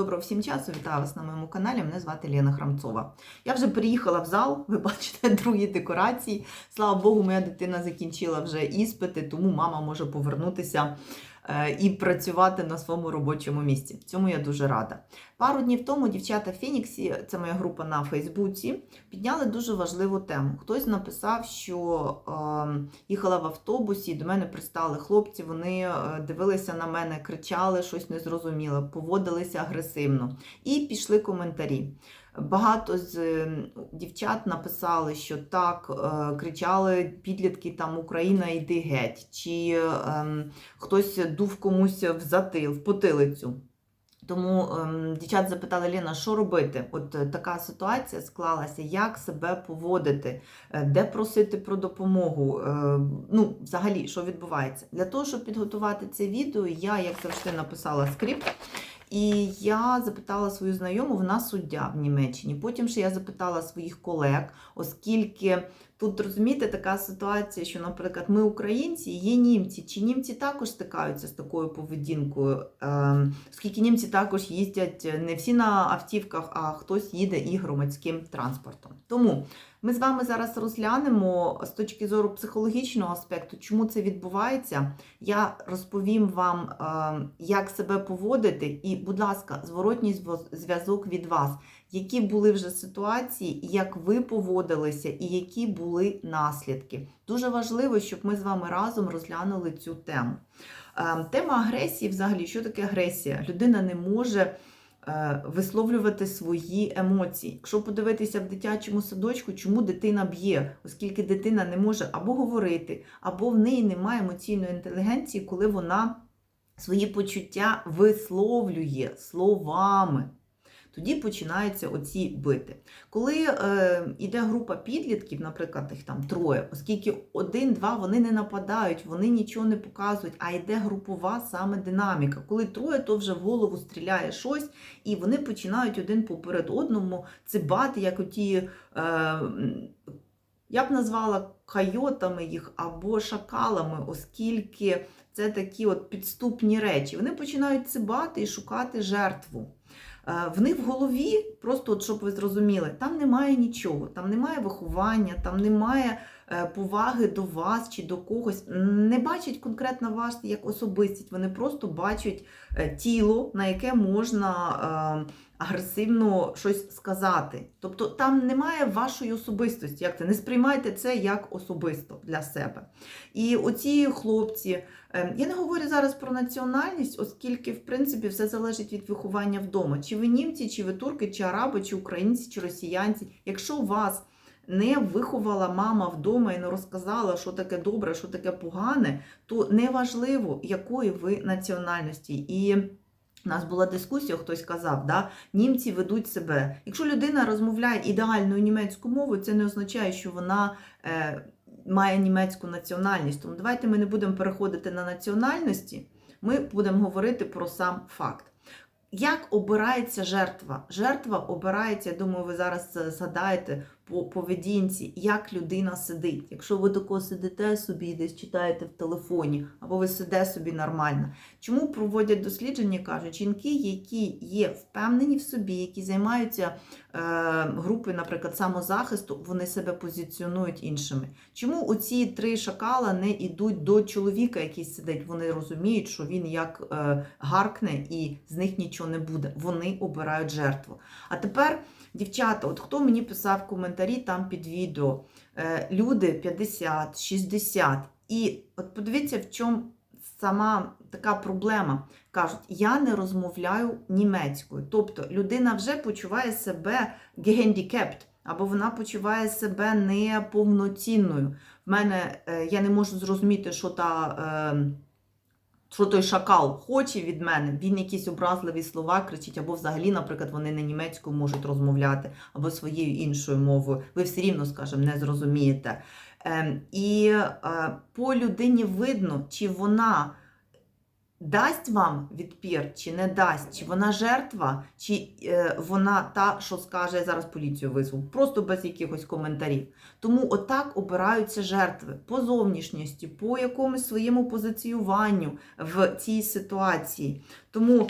Доброго всім часу, вітаю вас на моєму каналі. Мене звати Лена Храмцова. Я вже приїхала в зал, ви бачите другі декорації. Слава Богу, моя дитина закінчила вже іспити, тому мама може повернутися і працювати на своєму робочому місці. Цьому я дуже рада. Пару днів тому дівчата в Фініксі, це моя група на Фейсбуці, підняли дуже важливу тему. Хтось написав, що е, їхала в автобусі, до мене пристали хлопці, вони е, дивилися на мене, кричали, щось незрозуміле, поводилися агресивно. І пішли коментарі. Багато з е, дівчат написали, що так, е, кричали підлітки там Україна, йди геть, чи е, хтось дув комусь в затил, в потилицю. Тому ем, дівчат запитали Ліна, що робити? От е, така ситуація склалася, як себе поводити, е, де просити про допомогу. Ну, взагалі, що відбувається? Для того, щоб підготувати це відео, я, як завжди, написала скрипт. І я запитала свою знайому, вона суддя в Німеччині. Потім ще я запитала своїх колег, оскільки тут розумієте така ситуація, що, наприклад, ми українці, є німці. Чи німці також стикаються з такою поведінкою? Ем, Оскільки німці також їздять не всі на автівках, а хтось їде і громадським транспортом. Тому ми з вами зараз розглянемо з точки зору психологічного аспекту, чому це відбувається. Я розповім вам, е, як себе поводити, і, будь ласка, зворотній зво- зв'язок від вас, які були вже ситуації, як ви поводилися, і які були наслідки. Дуже важливо, щоб ми з вами разом розглянули цю тему. Е, Тема агресії, взагалі, що таке агресія? Людина не може е, висловлювати свої емоції. Якщо подивитися в дитячому садочку, чому дитина б'є, оскільки дитина не може або говорити, або в неї немає емоційної інтелігенції, коли вона свої почуття висловлює словами. Тоді починаються оці бити. Коли е, йде група підлітків, наприклад, їх там троє, оскільки один-два вони не нападають, вони нічого не показують, а йде групова саме динаміка. Коли троє, то вже в голову стріляє щось, і вони починають один поперед одному цибати, як оті. Е, я б назвала койотами їх або шакалами, оскільки це такі от підступні речі. Вони починають цибати і шукати жертву. Е, В них в голові, просто от щоб ви зрозуміли, там немає нічого, там немає виховання, там немає е, поваги до вас чи до когось. Не бачать конкретно вас як особистість, вони просто бачать е, тіло, на яке можна агресивно щось сказати. Тобто там немає вашої особистості. Як це? Не сприймайте це як особисто для себе. І оці хлопці. Ем, Я не говорю зараз про національність, оскільки, в принципі, все залежить від виховання вдома. Чи ви німці, чи ви турки, чи араби, чи українці, чи росіянці. Якщо вас не виховала мама вдома і не розказала, що таке добре, що таке погане, то неважливо, якої ви національності. І у нас була дискусія, хтось казав, да, німці ведуть себе. Якщо людина розмовляє ідеальною німецькою мовою, це не означає, що вона. Е, має німецьку національність. Тому давайте ми не будемо переходити на національності, ми будемо говорити про сам факт. Як обирається жертва? Жертва обирається, я думаю, ви зараз згадаєте по поведінці, як людина сидить. Якщо ви тако сидите собі десь читаєте в телефоні, або ви сидите собі нормально. Чому проводять дослідження, кажуть, жінки, які є впевнені в собі, які займаються е, групою, наприклад, самозахисту, вони себе позиціонують іншими. Чому оці три шакала не йдуть до чоловіка, який сидить? Вони розуміють, що він як е, гаркне і з них нічого не буде. Вони обирають жертву. А тепер, дівчата, от хто мені писав коментарі там під відео, е, люди 50, 60. І от подивіться, в чому сама така проблема. Кажуть, я не розмовляю німецькою. Тобто людина вже почуває себе гендікепт, або вона почуває себе неповноцінною. В мене е, я не можу зрозуміти, що та. Що той шакал хоче від мене, він якісь образливі слова кричить, або взагалі, наприклад, вони не німецькою можуть розмовляти, або своєю іншою мовою. Ви все рівно, скажімо, не зрозумієте. Ем, і е, по людині видно, чи вона дасть вам відпір, чи не дасть, чи вона жертва, чи е, вона та, що скаже, зараз поліцію визву, просто без якихось коментарів. Тому отак обираються жертви по зовнішністю, по якомусь своєму позиціюванню в цій ситуації. Тому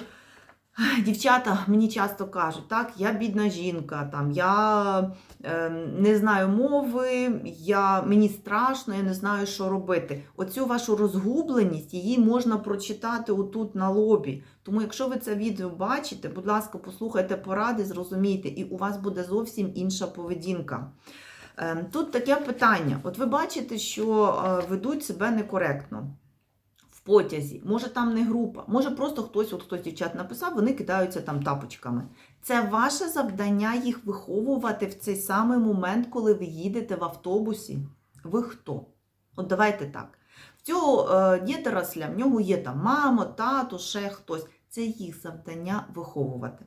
Дівчата мені часто кажуть, так, я бідна жінка, там, я е, не знаю мови, я, мені страшно, я не знаю, що робити. Оцю вашу розгубленість її можна прочитати отут на лобі. Тому, якщо ви це відео бачите, будь ласка, послухайте поради, зрозумійте, і у вас буде зовсім інша поведінка. Е, тут таке питання: от ви бачите, що е, ведуть себе некоректно потязі, може там не група, може просто хтось, от хтось дівчат написав, вони кидаються там тапочками. Це ваше завдання їх виховувати в цей самий момент, коли ви їдете в автобусі. Ви хто? От давайте так. В цього е, дітерасля, в нього є там мама, тато, ще хтось. Це їх завдання виховувати.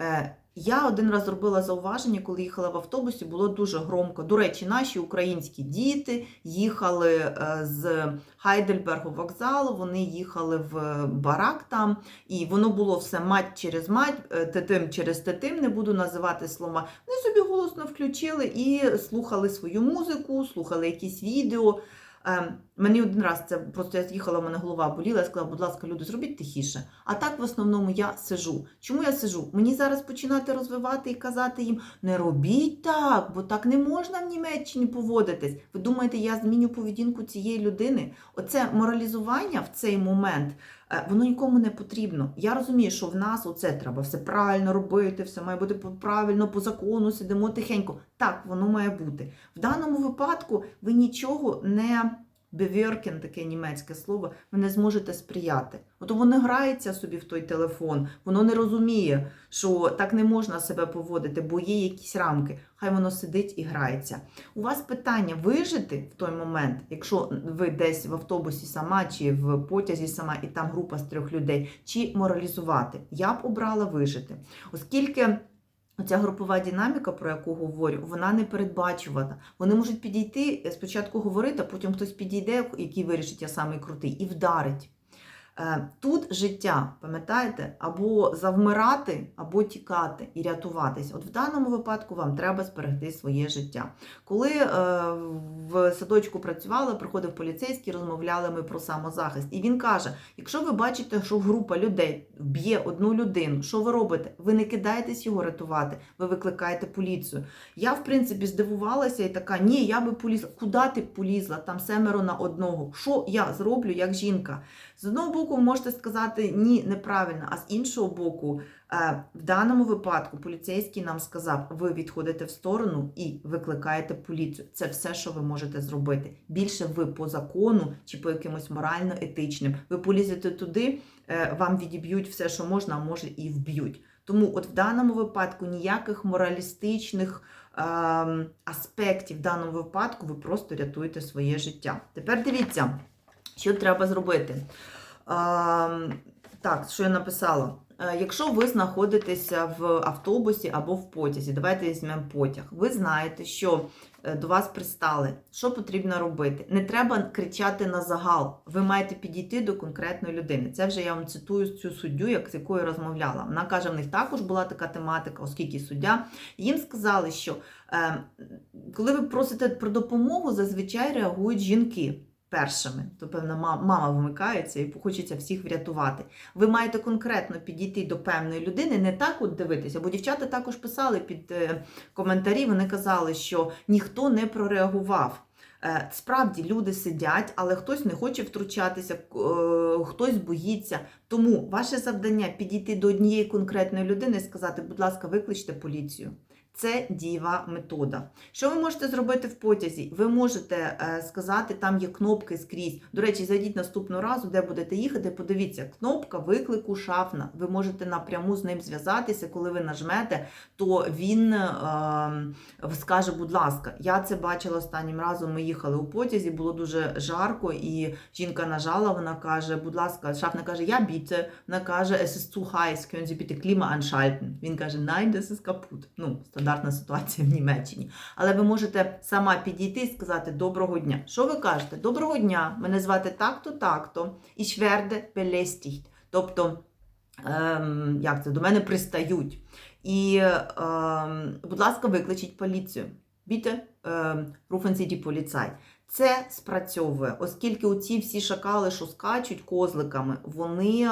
Е, я один раз зробила зауваження, коли їхала в автобусі, було дуже громко. До речі, наші українські діти їхали е, з Хайдельбергу вокзалу, вони їхали в барак там, і воно було все мать через мать, е, тетим через тетим, не буду називати слова. Вони собі голосно включили і слухали свою музику, слухали якісь відео. Е, Мені один раз це просто я з'їхала, в мене голова боліла, я сказала, будь ласка, люди, зробіть тихіше. А так в основному я сижу. Чому я сижу? Мені зараз починати розвивати і казати їм: не робіть так, бо так не можна в Німеччині поводитись. Ви думаєте, я зміню поведінку цієї людини? Оце моралізування в цей момент. Е, Воно нікому не потрібно. Я розумію, що в нас оце треба все правильно робити, все має бути правильно по закону, сидимо тихенько. Так, воно має бути. В даному випадку ви нічого не bewirken, таке німецьке слово, ви не зможете сприяти. От воно грається собі в той телефон, воно не розуміє, що так не можна себе поводити, бо є якісь рамки. Хай воно сидить і грається. У вас питання вижити в той момент, якщо ви десь в автобусі сама чи в потязі сама, і там група з трьох людей, чи моралізувати. Я б обрала вижити, оскільки. Оця групова динаміка, про яку говорю, вона не передбачувана. Вони можуть підійти, е, спочатку говорити, а потім хтось підійде, який вирішить, я самий крутий, і вдарить. Е, Тут життя, пам'ятаєте, або завмирати, або тікати і рятуватись. От в даному випадку вам треба зберегти своє життя. Коли е, в садочку працювала, приходив поліцейський, розмовляли ми про самозахист. І він каже: якщо ви бачите, що група людей б'є одну людину, що ви робите? Ви не кидаєтесь його рятувати, ви викликаєте поліцію. Я, в принципі, здивувалася і така: ні, я би полізла. Куди ти полізла? Там семеро на одного. Що я зроблю як жінка? З одного боку, ви можете сказати ні, неправильно, а з іншого боку, е, в даному випадку поліцейський нам сказав, ви відходите в сторону і викликаєте поліцію. Це все, що ви можете зробити. Більше ви по закону чи по якимось морально-етичним. Ви полізете туди, е, вам відіб'ють все, що можна, а може і вб'ють. Тому, от в даному випадку ніяких моралістичних ем, аспектів в даному випадку ви просто рятуєте своє життя. Тепер дивіться. Що треба зробити? А, так, що я написала? Е, Якщо ви знаходитеся в автобусі або в потязі, давайте візьмемо потяг. Ви знаєте, що е, до вас пристали. Що потрібно робити? Не треба кричати на загал. Ви маєте підійти до конкретної людини. Це вже я вам цитую цю суддю, як з якою розмовляла. Вона каже, в них також була така тематика, оскільки суддя. Їм сказали, що е, коли ви просите про допомогу, зазвичай реагують жінки першими. То, певно, мама вмикається і хочеться всіх врятувати. Ви маєте конкретно підійти до певної людини, не так от дивитися, бо дівчата також писали під е, коментарі, вони казали, що ніхто не прореагував. Е, Справді люди сидять, але хтось не хоче втручатися, е, хтось боїться. Тому ваше завдання підійти до однієї конкретної людини і сказати, будь ласка, викличте поліцію. Це дієва метода. Що ви можете зробити в потязі? Ви можете е, сказати, там є кнопки скрізь. До речі, зайдіть наступного разу, де будете їхати. Подивіться, кнопка виклику шафна. Ви можете напряму з ним зв'язатися. Коли ви нажмете, то він е, скаже, будь ласка, я це бачила останнім разом. Ми їхали у потязі, було дуже жарко, і жінка нажала. Вона каже, будь ласка, шафна каже, я біте. Вона каже, es ist zu heiß, können Sie bitte Klima anschalten? Він каже, nein, das ist kaputt. Ну, стандартна ситуація в Німеччині. Але ви можете сама підійти і сказати доброго дня. Що ви кажете? Доброго дня, мене звати так-то, так-то, ich werde belästigt. Тобто, ем, як це, до мене пристають. І, ем, будь ласка, викличіть поліцію. Біте, ем, rufen Sie die. Це спрацьовує, оскільки оці всі шакали, що скачуть козликами, вони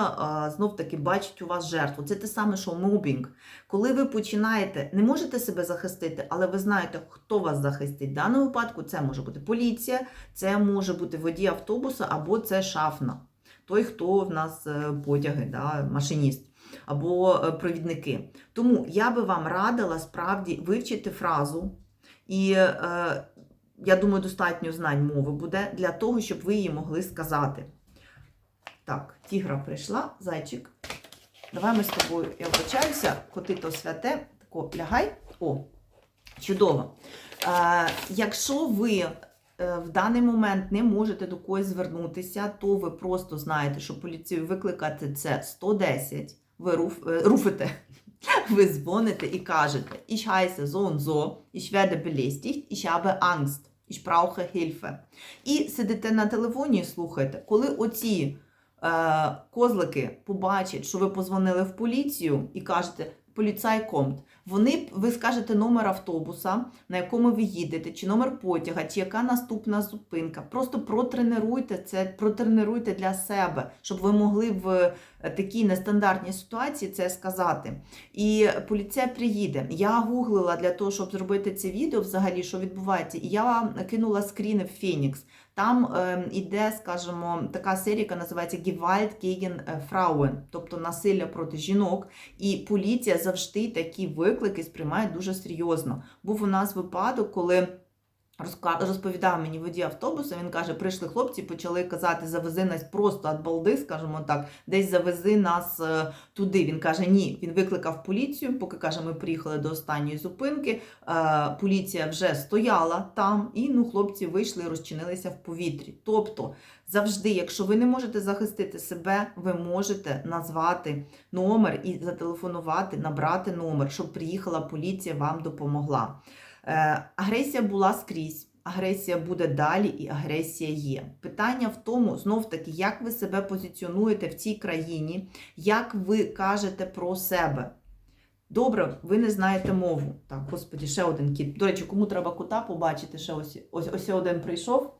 знов таки бачать у вас жертву. Це те саме, що мобінг. Коли ви починаєте, не можете себе захистити, але ви знаєте, хто вас захистить. В даному випадку це може бути поліція, це може бути водій автобуса або це шафна. Той, хто в нас е, потяги, да, машиніст або е, провідники. Тому я би вам радила справді вивчити фразу, і е, я думаю, достатньо знань мови буде для того, щоб ви її могли сказати. Так, тігра прийшла, зайчик. Давай ми з тобою, я вбачаюся, коти то святе, тако лягай. О, чудово. Е, якщо ви е, в даний момент не можете до когось звернутися, то ви просто знаєте, що поліцію викликати це 110, ви руф, е, руфите, ви дзвоните і кажете, ich heiße so und so, ich werde belästigt, ich habe Angst, ich brauche Hilfe. І сидите на телефоні і слухайте, коли оці е, козлики побачать, що ви позвонили в поліцію і кажете, поліцай комт, вони, ви скажете номер автобуса, на якому ви їдете, чи номер потяга, чи яка наступна зупинка. Просто протренуйте це, протренуйте для себе, щоб ви могли в е, такій нестандартній ситуації це сказати. І поліція приїде. Я гуглила для того, щоб зробити це відео, взагалі, що відбувається, і я кинула скріни в Фенікс. Там е, іде, скажімо, така серія, яка називається Gewalt gegen Frauen, тобто насилля проти жінок. І поліція завжди такі виклики сприймає дуже серйозно. Був у нас випадок, коли. Розповідав мені водій автобуса, він каже, прийшли хлопці, почали казати, завези нас просто від балди, скажімо так, десь завези нас е, туди. Він каже, ні, він викликав поліцію, поки каже, ми приїхали до останньої зупинки. Е, поліція вже стояла там, і ну, хлопці вийшли і розчинилися в повітрі. Тобто, завжди, якщо ви не можете захистити себе, ви можете назвати номер і зателефонувати, набрати номер, щоб приїхала поліція, вам допомогла. Е, агресія була скрізь, агресія буде далі, і агресія є. Питання в тому, знов таки, як ви себе позиціонуєте в цій країні, як ви кажете про себе. Добре, ви не знаєте мову. Так, господі, ще один кіт. До речі, кому треба кота побачити, ще ось ось, ось один прийшов.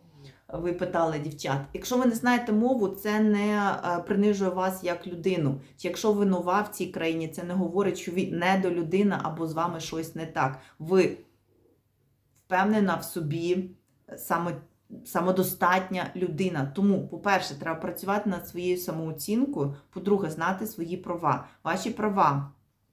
Ви питали дівчат. Якщо ви не знаєте мову, це не е, принижує вас як людину. Чи якщо ви нова в цій країні, це не говорить, що ви недолюдина або з вами щось не так. Ви впевнена в собі, само, самодостатня людина. Тому, по-перше, треба працювати над своєю самооцінкою. По-друге, знати свої права. Ваші права.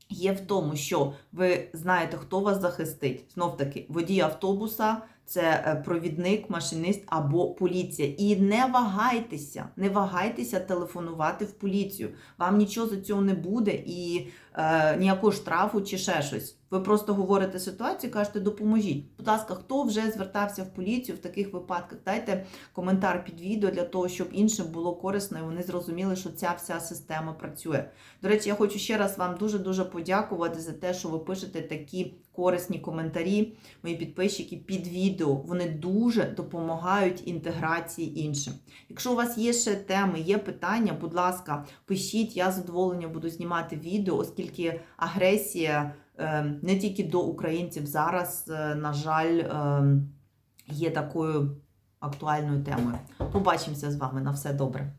Є в тому, що ви знаєте, хто вас захистить. Знов таки, водій автобуса, це е, провідник, машинист або поліція. І не вагайтеся, не вагайтеся телефонувати в поліцію. Вам нічого за цього не буде і е, ніякого штрафу чи ще щось. Ви просто говорите ситуацію, кажете, допоможіть. Будь ласка, хто вже звертався в поліцію в таких випадках? Дайте коментар під відео для того, щоб іншим було корисно і вони зрозуміли, що ця вся система працює. До речі, я хочу ще раз вам дуже-дуже подякувати за те, що ви пишете такі корисні коментарі, мої підписчики під відео. Вони дуже допомагають інтеграції іншим. Якщо у вас є ще теми, є питання, будь ласка, пишіть, я з задоволенням буду знімати відео, оскільки агресія. Ем, не тільки до українців зараз, е, на жаль, ем, є такою актуальною темою. Побачимося з вами на все добре.